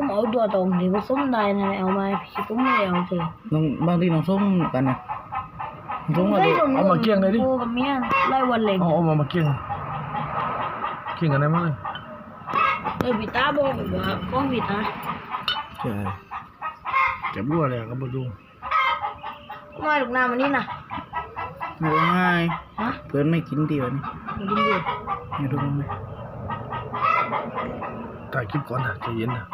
ผมเอาตัวตรงที่ผสมได้นะเอามาพี่ผมไม่เอาเถอะน้องบางทีน้องส้มกันนะน้องส้มมาดูเอามาเกี่ยงเลยดิโอ้กับเมียไล่วันเล็งเอาเอามามาเกี่ยงเกี่ยงกันได้มั้ยเออพี่ตาบอกว่าของพี่ตาใช่เจ็บรัวเลยอะก็บ่ดูมาลูกน้ำอันนี้นะไม่ร้องไห้ฮะเพื่อนไม่กินดีวะนี่มากินดูไม่รู้ไหมถ่ายคลิปก่อนนะใจเย็นนะ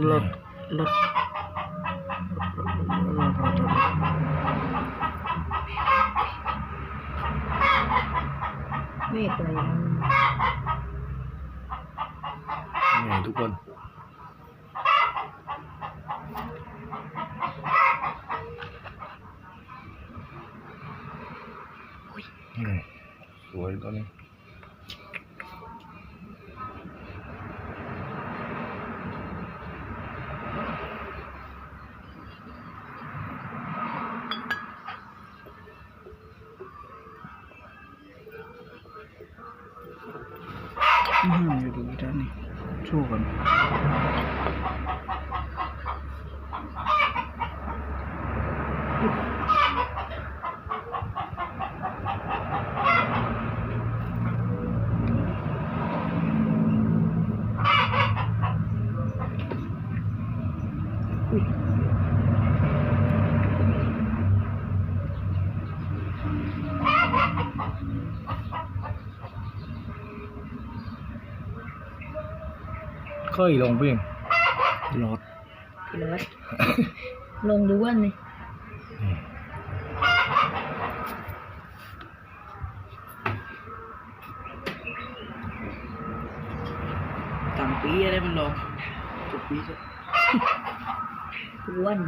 lật lật mệt rồi ngày thúc quân Ui. Ừ. Xuống con đi. Nahangiro dani. Chugan. Thank you. เคยลงเพียงรถพี่เลยลงดูวันนี่ต่างปีอะไรมันลงทุกปีจะดูวัน